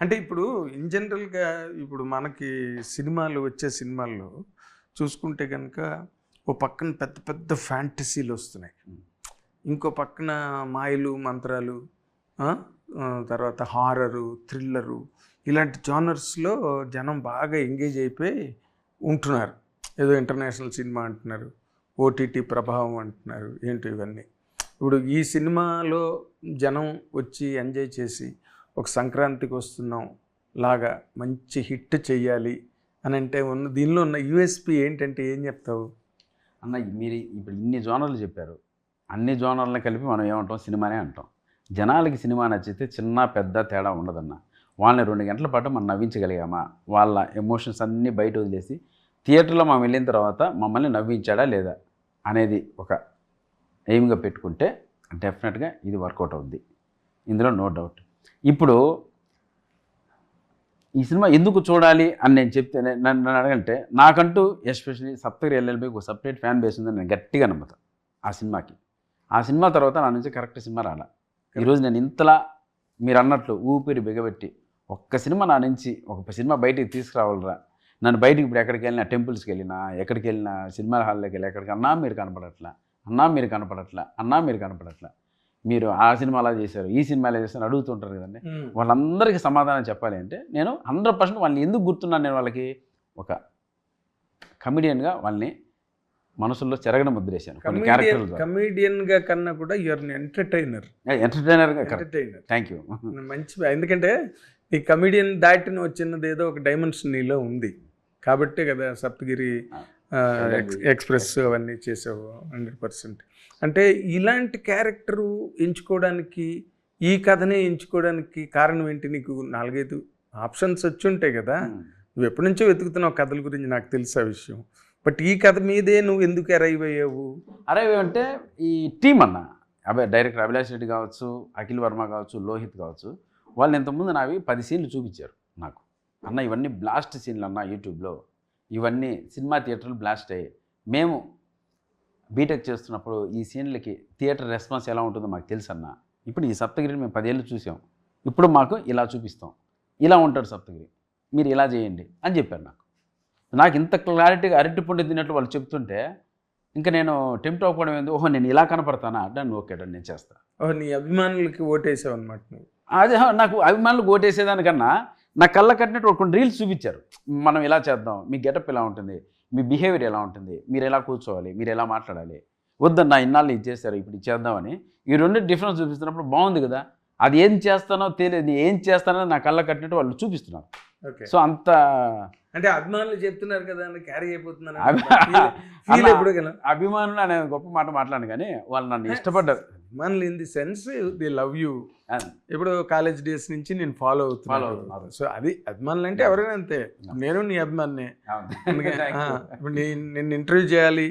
అంటే ఇప్పుడు ఇన్ జనరల్గా ఇప్పుడు మనకి సినిమాలు వచ్చే సినిమాల్లో చూసుకుంటే కనుక ఓ పక్కన పెద్ద పెద్ద ఫ్యాంటసీలు వస్తున్నాయి. ఇంకో పక్కన మాయలు మంత్రాలు తర్వాత హారరు థ్రిల్లరు ఇలాంటి జానర్స్లో జనం బాగా ఎంగేజ్ అయిపోయి ఉంటున్నారు. ఏదో ఇంటర్నేషనల్ సినిమా అంటున్నారు ఓటీటీ ప్రభావం అంటున్నారు ఏంటి ఇవన్నీ. ఇప్పుడు ఈ సినిమాలో జనం వచ్చి ఎంజాయ్ చేసి ఒక సంక్రాంతికి వస్తున్నాం లాగా మంచి హిట్ చెయ్యాలి అని అంటే ఉన్న దీనిలో ఉన్న యూఎస్పి ఏంటంటే ఏం చెప్తావు? అన్న మీరు ఇప్పుడు ఇన్ని జోనర్లు చెప్పారు. అన్ని జోనర్లను కలిపి మనం ఏమంటాం? సినిమానే అంటాం. జనాలకి సినిమా నచ్చితే చిన్న పెద్ద తేడా ఉండదన్న. వాళ్ళని రెండు గంటల పాటు మనం నవ్వించగలిగామా? వాళ్ళ ఎమోషన్స్ అన్నీ బయట వదిలేసి థియేటర్లో మనం వెళ్ళిన తర్వాత మమ్మల్ని నవ్వించాడా లేదా అనేది ఒక ఎయిమ్గా పెట్టుకుంటే డెఫినెట్గా ఇది వర్కౌట్ అవుద్ది. ఇందులో నో డౌట్. ఇప్పుడు ఈ సినిమా ఎందుకు చూడాలి అని నేను చెప్తే నన్ను అడగంటే నాకంటూ ఎస్పెషల్లీ సప్తగిరి ఎల్ఎల్బికి ఒక సపరేట్ ఫ్యాన్ బేస్ ఉందని నేను గట్టిగా నమ్ముతాను ఆ సినిమాకి. ఆ సినిమా తర్వాత నా నుంచి కరెక్ట్ సినిమా రాలా. ఈరోజు నేను ఇంతలా మీరు అన్నట్లు ఊపిరి బిగబెట్టి ఒక్క సినిమా నా నుంచి ఒక సినిమా బయటికి తీసుకురావాలరా? నన్ను బయటికి ఇప్పుడు ఎక్కడికి వెళ్ళినా టెంపుల్స్కి వెళ్ళినా ఎక్కడికి వెళ్ళినా సినిమా హాల్లోకి వెళ్ళి ఎక్కడికి అన్నా మీరు కనపడట్లా అన్నా మీరు కనపడట్లా అన్నా మీరు కనపడట్లా. మీరు ఆ సినిమా అలా చేశారు ఈ సినిమా అలా చేశారు అడుగుతుంటారు కదండి. వాళ్ళందరికీ సమాధానం చెప్పాలి అంటే నేను హండ్రెడ్ పర్సెంట్ వాళ్ళని ఎందుకు గుర్తున్నాను నేను వాళ్ళకి? ఒక కమిడియన్గా వాళ్ళని మనసుల్లో చెరగని ముద్రేశాను కొన్ని క్యారెక్టర్లు కమీడియన్గా. కన్నా కూడా యూఆర్ ఎంటర్టైనర్ ఎంటర్టైనర్గా కరెక్ట్ ఎంటర్టైనర్ థ్యాంక్ యూ మంచి ఎందుకంటే ఈ కమీడియన్ దాటిని వచ్చినది ఏదో ఒక డైమెన్షన్ నీలో ఉంది. కాబట్టే కదా సప్తగిరి ఎక్స్ప్రెస్ అవన్నీ చేసావు హండ్రెడ్ పర్సెంట్ అంటే ఇలాంటి క్యారెక్టరు ఎంచుకోవడానికి ఈ కథనే ఎంచుకోవడానికి కారణం ఏంటి నీకు? నాలుగైదు ఆప్షన్స్ వచ్చి ఉంటాయి కదా నువ్వు ఎప్పటి నుంచో వెతుకుతున్నావు కథల గురించి నాకు తెలుసు ఆ విషయం. బట్ ఈ కథ మీదే నువ్వు ఎందుకు అరైవ్ అయ్యావు? అరే అంటే ఈ టీం అన్న అబ్బాయి డైరెక్టర్ అభిలాష్ రెడ్డి కావచ్చు అఖిల్ వర్మ కావచ్చు లోహిత్ కావచ్చు వాళ్ళు ఇంతకుముందు నావి పది సీన్లు చూపించారు నాకు. అన్న ఇవన్నీ బ్లాస్ట్ సీన్లు అన్న యూట్యూబ్లో ఇవన్నీ సినిమా థియేటర్లు బ్లాస్ట్ అయ్యాయి. మేము బీటెక్ చేస్తున్నప్పుడు ఈ సీన్లకి థియేటర్ రెస్పాన్స్ ఎలా ఉంటుందో మాకు తెలుసు అన్న. ఇప్పుడు ఈ సప్తగిరిని మేము పదేళ్ళు చూసాం. ఇప్పుడు మాకు ఇలా చూపిస్తాం. ఇలా ఉంటాడు సప్తగిరి. మీరు ఇలా చేయండి అని చెప్పారు నాకు. నాకు ఇంత క్లారిటీగా అరటి పండు తిన్నట్లు వాళ్ళు చెప్తుంటే ఇంకా నేను టెంప్ట్ అవ్వడం ఏంది? ఓహో నేను ఇలా కనపడతానా? అంటే నువ్వు ఓకే నేను చేస్తా. ఓ నీ అభిమానులకి ఓటేసావు అనమాట అదే నాకు అభిమానులు ఓటేసేదానికన్నా నా కళ్ళ కట్టినట్టు కొన్ని రీల్స్ చూపించారు. మనం ఇలా చేద్దాం? మీ గెటప్ ఎలా ఉంటుంది? మీ బిహేవియర్ ఎలా ఉంటుంది? మీరు ఎలా కూర్చోవాలి? మీరు ఎలా మాట్లాడాలి? వద్దన్నా ఇన్నాళ్ళు ఇది చేశారు ఇప్పుడు ఇది చేద్దామని. ఈ రెండు డిఫరెన్స్ చూపిస్తున్నప్పుడు బాగుంది కదా? అది ఏం చేస్తానో తెలియదు. ఏం చేస్తానో నా కళ్ళ కట్టినట్టు వాళ్ళు చూపిస్తున్నారు. ఓకే. సో అంత అంటే అభిమానులు చెప్తున్నారు కదా అని క్యారీ కదా? అభిమానులు అనే గొప్ప మాట మాట్లాడాను కానీ వాళ్ళు నన్ను ఇష్టపడ్డారు. అభిమానులు in the sense the love you. ఇప్పుడు కాలేజ్ డేస్ నుంచి నేను ఫాలో అవుతున్నాను. సో అది అభిమానులు అంటే ఎవరైనా అంతే. నేను నీ అభిమానినే. ఇప్పుడు నీ నిన్ను ఇంటర్వ్యూ చేయాలి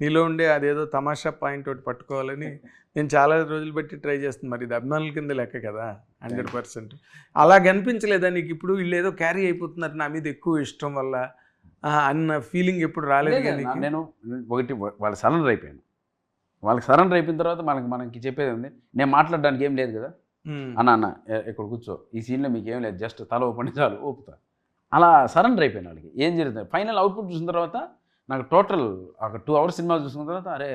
నీలో ఉండే అదేదో తమాషా పాయింట్ ఒకటి పట్టుకోవాలని నేను చాలా రోజులు బట్టి ట్రై చేస్తున్నాను మరి ఇది అభిమానుల కింద లెక్క కదా హండ్రెడ్ పర్సెంట్. అలా కనిపించలేదా నీకు? ఇప్పుడు వీళ్ళు ఏదో క్యారీ అయిపోతున్నారు నా మీద ఎక్కువ ఇష్టం వల్ల. అన్న ఫీలింగ్ ఎప్పుడు రాలేదు? నేను ఒకటి వాళ్ళు సరెండర్ అయిపోయాను. వాళ్ళకి సరెండర్ అయిపోయిన తర్వాత మనకి మనకి చెప్పేది ఉంది నేను మాట్లాడడానికి ఏం లేదు కదా. అన్న అన్న ఇక్కడ కూర్చో. ఈ సీన్లో మీకు ఏం లేదు. జస్ట్ తల ఓపెన్ చాలు ఊపుతా. అలా సరెండర్ అయిపోయాను వాళ్ళకి ఏం జరుగుతుంది ఫైనల్ అవుట్పుట్ చూసిన తర్వాత నాకు టోటల్ ఒక టూ అవర్స్ సినిమా చూసిన తర్వాత అరే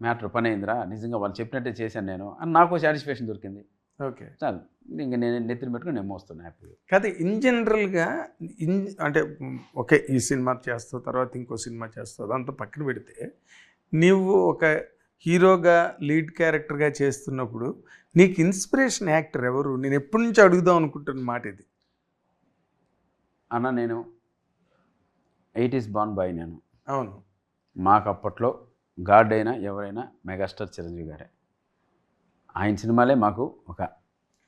మ్యాటర్ పని అయిందిరా. నిజంగా వాళ్ళు చెప్పినట్టే చేశాను నేను అని నాకు సాటిస్ఫాక్షన్ దొరికింది. ఓకే. చాలు. ఇంక నేను నెత్తిని పెట్టుకుని నేను మోస్తాను హ్యాపీగా. కాదు ఇన్ జనరల్గా ఇన్ అంటే ఓకే ఈ సినిమా చేస్తావు తర్వాత ఇంకో సినిమా చేస్తావు అదంతా పక్కన పెడితే నీవు ఒక హీరోగా లీడ్ క్యారెక్టర్గా చేస్తున్నప్పుడు నీకు ఇన్స్పిరేషన్ యాక్టర్ ఎవరు? నేను ఎప్పటి నుంచి అడుగుదాం అనుకుంటున్న మాట ఇది? అన్న నేను ఎయిటీస్ బాన్ బాయ్ నేను. అవును. మాకు అప్పట్లో గాడ్ అయినా ఎవరైనా మెగాస్టార్ చిరంజీవి గారే. ఆయన సినిమాలే మాకు ఒక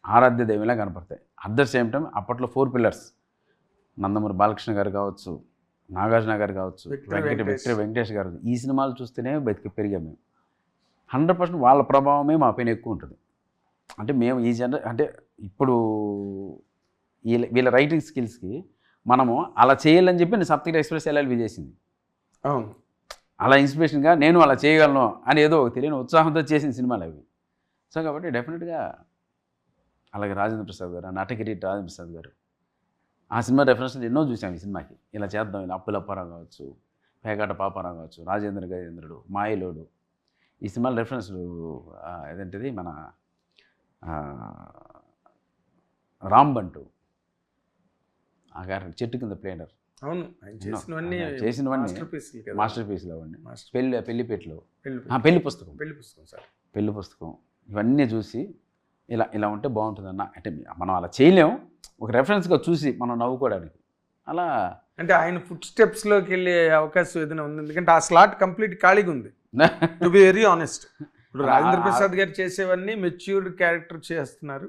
ఆరాధ్య దైవంలా కనపడతాయి. అట్ ద సేమ్ టైం అప్పట్లో ఫోర్ పిల్లర్స్. నందమూరి బాలకృష్ణ గారు కావచ్చు నాగార్జున గారు కావచ్చు వెంకట వెంకటేష్. విక్టరీ వెంకటేష్. గారు. ఈ సినిమాలు చూస్తేనే బతికి పెరిగాం మేము. హండ్రెడ్ పర్సెంట్ వాళ్ళ ప్రభావమే మా పైన ఎక్కువ ఉంటుంది. అంటే మేము ఈ జనర అంటే ఇప్పుడు వీళ్ళ వీళ్ళ రైటింగ్ స్కిల్స్కి మనము అలా చేయాలని చెప్పి నేను సప్తగిరి ఎక్స్ప్రెస్ ఎల్ఎల్బి చేసింది. అవును. అలా ఇన్స్పిరేషన్గా నేను అలా చేయగలను అని ఏదో ఒక తెలియని ఉత్సాహంతో చేసిన సినిమాలు అవి. సో కాబట్టి డెఫినెట్గా అలాగే రాజేంద్ర ప్రసాద్ గారు నటగిరి రాజేంద్ర ప్రసాద్ గారు ఆ సినిమా రెఫరెన్స్లు ఎన్నో చూసాం ఈ సినిమాకి. ఇలా చేద్దాం ఇలా అప్పులప్పారావు కావచ్చు పేకాట పాపారావు కావచ్చు రాజేంద్ర గజేంద్రుడు మాయలోడు. ఈ సినిమాల రెఫరెన్స్లు ఏదంటిది? మన రాంబంటు ఆ గారు చెట్టు కింద ప్లేనర్ అవును చేసినవన్నీ మాస్టర్ పీసులు మాస్టర్ పెళ్ళి పెళ్ళిపేటలో పెళ్ళి ఆ, పెళ్ళి పుస్తకం. పెళ్ళి పుస్తకం సార్. పెళ్ళి పుస్తకం. ఇవన్నీ చూసి ఇలా ఇలా ఉంటే బాగుంటుందన్న అంటే మనం అలా చేయలేం. ఒక రెఫరెన్స్గా చూసి మనం నవ్వుకోవడానికి. అలా అంటే ఆయన ఫుడ్ స్టెప్స్లోకి వెళ్ళే అవకాశం ఏదైనా ఉంది? ఎందుకంటే ఆ స్లాట్ కంప్లీట్ ఖాళీగా ఉంది. టు బి వెరీ ఆనెస్ట్ ఇప్పుడు రాజేంద్ర ప్రసాద్ గారు చేసేవన్నీ మెచ్యూర్డ్ క్యారెక్టర్ చేస్తున్నారు.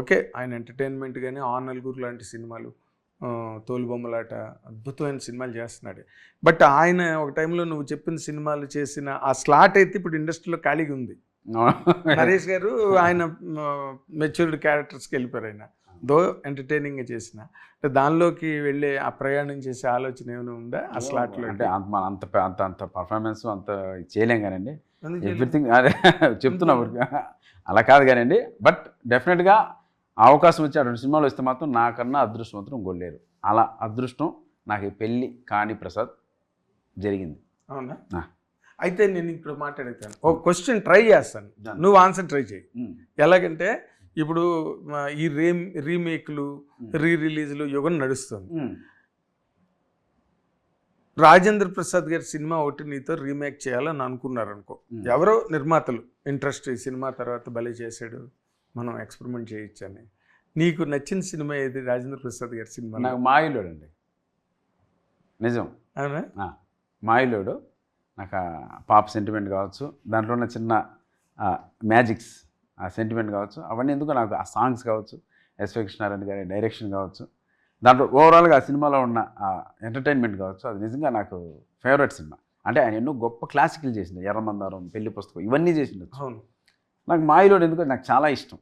ఓకే ఆయన ఎంటర్టైన్మెంట్ కానీ ఆ నలుగురు లాంటి సినిమాలు తోలుబొమ్మలాట అద్భుతమైన సినిమాలు చేస్తున్నాడు. బట్ ఆయన ఒక టైంలో నువ్వు చెప్పిన సినిమాలు చేసిన ఆ స్లాట్ అయితే ఇప్పుడు ఇండస్ట్రీలో ఖాళీగా ఉంది. నరేష్ గారు ఆయన మెచ్యూర్డ్ క్యారెక్టర్స్కి వెళ్ళిపోయారు ఆయన. దో ఎంటర్టైనింగ్గా చేసిన. అంటే దానిలోకి వెళ్ళే ఆ ప్రయాణం చేసే ఆలోచన ఏమైనా ఉందా? ఆ స్లాట్లో అంటే అంత అంత అంత అంత పర్ఫార్మెన్స్ అంత చేయలేం కానండి. ఎవ్రీథింగ్ అదే చెప్తున్నా. అలా కాదు కానండి. బట్ డెఫినెట్గా అవకాశం వచ్చి అటువంటి సినిమాలు వస్తే మాత్రం నాకన్నా అదృష్టం మాత్రం గొల్లేరు అలా అదృష్టం నాకు పెళ్ళి కాణి ప్రసాద్ జరిగింది. అవునా. అయితే నేను ఇప్పుడు మాట్లాడతాను ఒక క్వశ్చన్ ట్రై చేస్తాను. నువ్వు ఆన్సర్ ట్రై చేయి. ఉమ్, ఎలాగంటే ఇప్పుడు ఈ రీ రీమేక్లు రీ రిలీజ్లు యుగం నడుస్తుంది. రాజేంద్ర ప్రసాద్ గారి సినిమా ఒకటి నీతో రీమేక్ చేయాలని అనుకున్నారు అనుకో ఉమ్. ఎవరో నిర్మాతలు ఇంట్రెస్ట్ ఈ సినిమా తర్వాత భలే చేశాడు మనం ఎక్స్పెరిమెంట్ చేయొచ్చని. నీకు నచ్చిన సినిమా ఏది? రాజేంద్ర ప్రసాద్ గారి సినిమా? నాకు మాయిలోడు అండి. నిజం. అవునా? మాయిలోడు. నాకు పాప సెంటిమెంట్ కావచ్చు. దాంట్లో ఉన్న చిన్న మ్యాజిక్స్ ఆ సెంటిమెంట్ కావచ్చు. అవన్నీ ఎందుకు నాకు ఆ సాంగ్స్ కావచ్చు ఎస్వి కృష్ణారెడ్డి గారి డైరెక్షన్ కావచ్చు. దాంట్లో ఓవరాల్గా ఆ సినిమాలో ఉన్న ఆ ఎంటర్టైన్మెంట్ కావచ్చు. అది నిజంగా నాకు ఫేవరెట్ సినిమా. అంటే ఆయన ఎన్నో గొప్ప క్లాసికల్ చేసింది ఎర్రమందారం పెళ్ళి పుస్తకం ఇవన్నీ చేసిండు అవును. నాకు మాయిలోడు ఎందుకు నాకు చాలా ఇష్టం.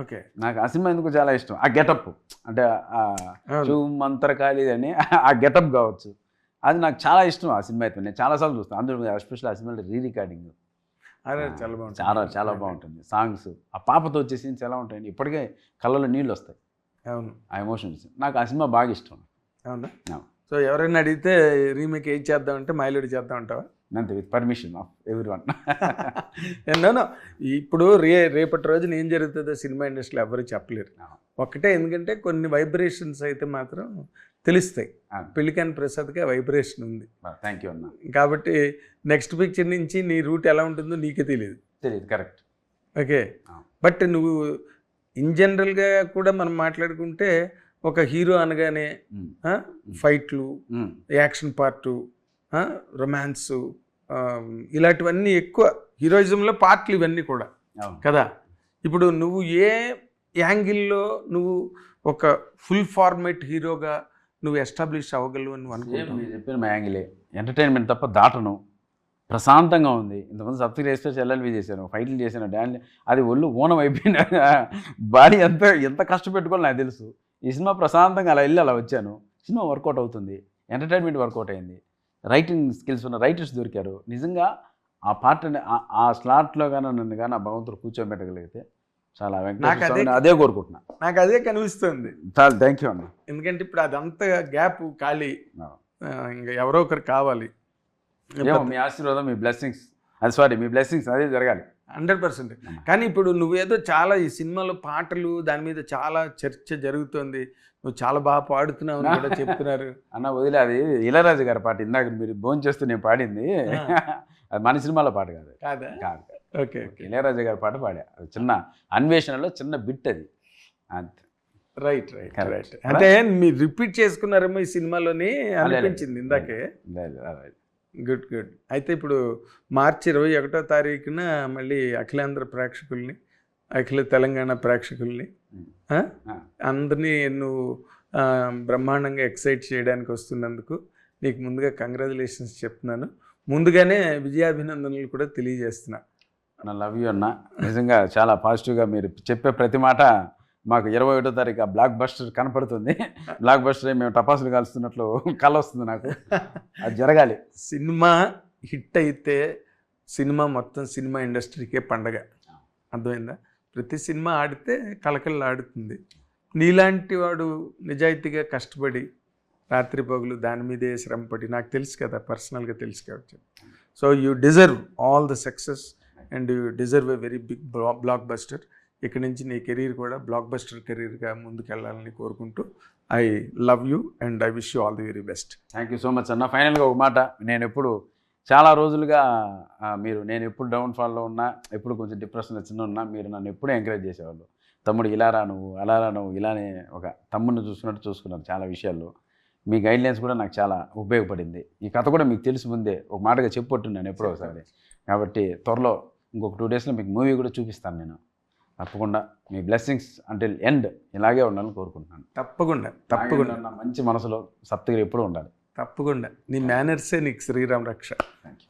ఓకే. నాకు ఆ సినిమా ఎందుకు చాలా ఇష్టం. ఆ గెటప్ అంటే. చూమంతరకాలి అని ఆ గెటప్ కావచ్చు. అది నాకు చాలా ఇష్టం ఆ సినిమా అయితే. నేను చాలాసార్లు చూస్తాను అందులో ఎస్పెషల్ ఆ సినిమా రీ రికార్డింగ్ అదే చాలా బాగుంటుంది. చాలా చాలా బాగుంటుంది. సాంగ్స్ ఆ పాపతో వచ్చే సీన్స్ ఎలా ఉంటాయండి. ఇప్పటికే కళ్ళలో నీళ్ళు వస్తాయి. అవును. ఆ ఎమోషన్స్. నాకు ఆ సినిమా బాగా ఇష్టం. అవునా? అవును. సో ఎవరైనా అడిగితే రీమేక్ ఏం చేద్దామంటే మైలోడి చేద్దాం అంటావా? అంతే with permission of every one ఎన్నోనో ఇప్పుడు రే రేపటి రోజున ఏం జరుగుతుందో సినిమా ఇండస్ట్రీలో ఎవరు చెప్పలేరు. ఒకటే ఎందుకంటే కొన్ని వైబ్రేషన్స్ అయితే మాత్రం తెలుస్తాయి. పెళ్ళికాని ప్రసాద్కి వైబ్రేషన్ ఉంది. థ్యాంక్ యూ అన్న. కాబట్టి నెక్స్ట్ పిక్చర్ నుంచి నీ రూట్ ఎలా ఉంటుందో నీకే తెలియదు. తెలియదు. Correct okay. బట్ నువ్వు ఇన్ జనరల్గా కూడా మనం మాట్లాడుకుంటే ఒక హీరో అనగానే ఫైట్లు యాక్షన్ పార్టు రొమాన్స్ ఇలాంటివన్నీ ఎక్కువ హీరోయిజంలో పార్ట్లు ఇవన్నీ కూడా. కదా? ఇప్పుడు నువ్వు ఏ యాంగిల్లో నువ్వు ఒక ఫుల్ ఫార్మేట్ హీరోగా నువ్వు ఎస్టాబ్లిష్ అవ్వగలవు అని అనుకుంటావు మీరు చెప్పిన మా యాంగిలే. ఎంటర్టైన్మెంట్ తప్ప దాటను. ప్రశాంతంగా ఉంది. ఇంతమంది సప్తగిరి ఎక్స్ప్రెస్ ఎల్ఎల్వి చేశాను ఫైట్లు చేశాను డ్యాన్స్ అది ఒళ్ళు ఊనం అయిపోయింది బాడీ ఎంత ఎంత కష్టపెట్టుకోవాలి నాకు తెలుసు. ఈ సినిమా ప్రశాంతంగా అలా వెళ్ళి అలా వచ్చాను. సినిమా వర్కౌట్ అవుతుంది. ఎంటర్టైన్మెంట్ వర్కౌట్ అయింది. రైటింగ్ స్కిల్స్ ఉన్న రైటర్స్ దొరికారు. నిజంగా ఆ పార్ట్ని ఆ స్లాట్లో కానీ నన్ను కానీ ఆ భగవంతుడు కూర్చోబెట్టగలిగితే చాలా నాకు వెంకటేశ్వర అదే- కోరుకుంటున్నా. నాకు అదే కనిపిస్తుంది. చాలా థ్యాంక్ యూ అన్న. ఎందుకంటే ఇప్పుడు అదంతా గ్యాప్ ఖాళీ. ఇంకా ఎవరో ఒకరు కావాలి. మీ ఆశీర్వాదం మీ బ్లెస్సింగ్స్ అది సారీ మీ బ్లెస్సింగ్స్ అదే జరగాలి. Hundred percent. కానీ ఇప్పుడు నువ్వేదో చాలా ఈ సినిమాలో పాటలు దాని మీద చాలా చర్చ జరుగుతుంది. నువ్వు చాలా బాగా పాడుతున్నావు అని కూడా చెప్తున్నారు. అన్న వదిలే అది ఇళరాజు గారి పాట. ఇందాక మీరు భోజనం చేస్తూ నేను పాడింది. అది మన సినిమాలో పాట కాదు కాదా? కాదు ఓకే ఓకే. ఇళయరాజా గారి పాట పాడా. అది చిన్న అన్వేషణలో చిన్న బిట్ అది. అంతే. Right right. రైట్. అంటే మీరు రిపీట్ చేసుకున్నారేమో ఈ సినిమాలోని అనిపించింది ఇందాకే. లేదు. Good good. అయితే ఇప్పుడు మార్చి ఇరవై ఒకటో తారీఖున మళ్ళీ అఖిలాంధ్ర ప్రేక్షకుల్ని అఖిల తెలంగాణ ప్రేక్షకుల్ని. అందరినీ నువ్వు బ్రహ్మాండంగా ఎక్సైట్ చేయడానికి వస్తున్నందుకు నీకు ముందుగా కంగ్రాచులేషన్స్ చెప్తున్నాను. ముందుగానే విజయాభినందనలు కూడా తెలియజేస్తున్నా. నా లవ్ యూ అన్న. నిజంగా చాలా పాజిటివ్గా మీరు చెప్పే ప్రతి మాట మాకు ఇరవై ఒకటో తారీఖు ఆ బ్లాక్ బస్టర్ కనపడుతుంది. బ్లాక్ బస్టర్ మేము టపాసులు కాలుస్తున్నట్లు కళ వస్తుంది నాకు. అది జరగాలి. సినిమా హిట్ అయితే సినిమా మొత్తం సినిమా ఇండస్ట్రీకే పండగ. అర్థమైందా? ప్రతి సినిమా ఆడితే కలకల్లా ఆడుతుంది. నీలాంటి వాడు నిజాయితీగా కష్టపడి రాత్రి పగులు దాని మీదే శ్రమపడి నాకు తెలుసు కదా పర్సనల్గా తెలుసు కావచ్చు so you deserve all the success and you deserve a very big blockbuster. ఇక్కడి నుంచి నీ కెరీర్ కూడా బ్లాక్ బస్టర్ కెరీర్గా ముందుకెళ్ళాలని కోరుకుంటూ I love you and I wish you all the very best. Thank you so much అన్న. ఫైనల్గా ఒక మాట. నేను ఎప్పుడు చాలా రోజులుగా మీరు నేను ఎప్పుడు డౌన్ఫాల్లో ఉన్నా ఎప్పుడు కొంచెం డిప్రెషన్లో చిన్న ఉన్నా మీరు నన్ను ఎప్పుడూ ఎంకరేజ్ చేసేవాళ్ళు. తమ్ముడు ఇలా రా నువ్వు అలా రా నువ్వు ఇలానే ఒక తమ్ముడిని చూసుకున్నట్టు చూసుకున్నారు చాలా విషయాల్లో. మీ గైడ్లైన్స్ కూడా నాకు చాలా ఉపయోగపడింది. ఈ కథ కూడా మీకు తెలిసి ముందే ఒక మాటగా చెప్పొట్టున్నాను ఎప్పుడో ఒకసారి. కాబట్టి త్వరలో ఇంకొక టూ డేస్లో మీకు మూవీ కూడా చూపిస్తాను నేను. తప్పకుండా మీ బ్లెస్సింగ్స్ అంటే ఎండ్ ఇలాగే ఉండాలని కోరుకుంటున్నాను. తప్పకుండా తప్పకుండా. నా మంచి మనసులో సప్తగిరి ఎప్పుడూ ఉండాలి. తప్పకుండా. నీ మేనర్సే నీకు శ్రీరామ్ రక్ష.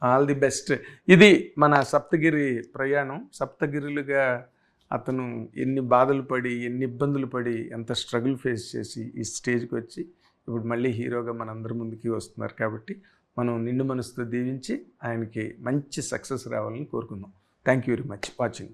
ఆల్ ది బెస్ట్ ఇది మన సప్తగిరి ప్రయాణం. సప్తగిరులుగా అతను ఎన్ని బాధలు పడి ఎన్ని ఇబ్బందులు పడి ఎంత స్ట్రగుల్ ఫేస్ చేసి ఈ స్టేజ్కి వచ్చి ఇప్పుడు మళ్ళీ హీరోగా మనందరి ముందుకి వస్తున్నారు కాబట్టి మనం నిండు మనసుతో దీవించి ఆయనకి మంచి సక్సెస్ రావాలని కోరుకుందాం. Thank you very much watching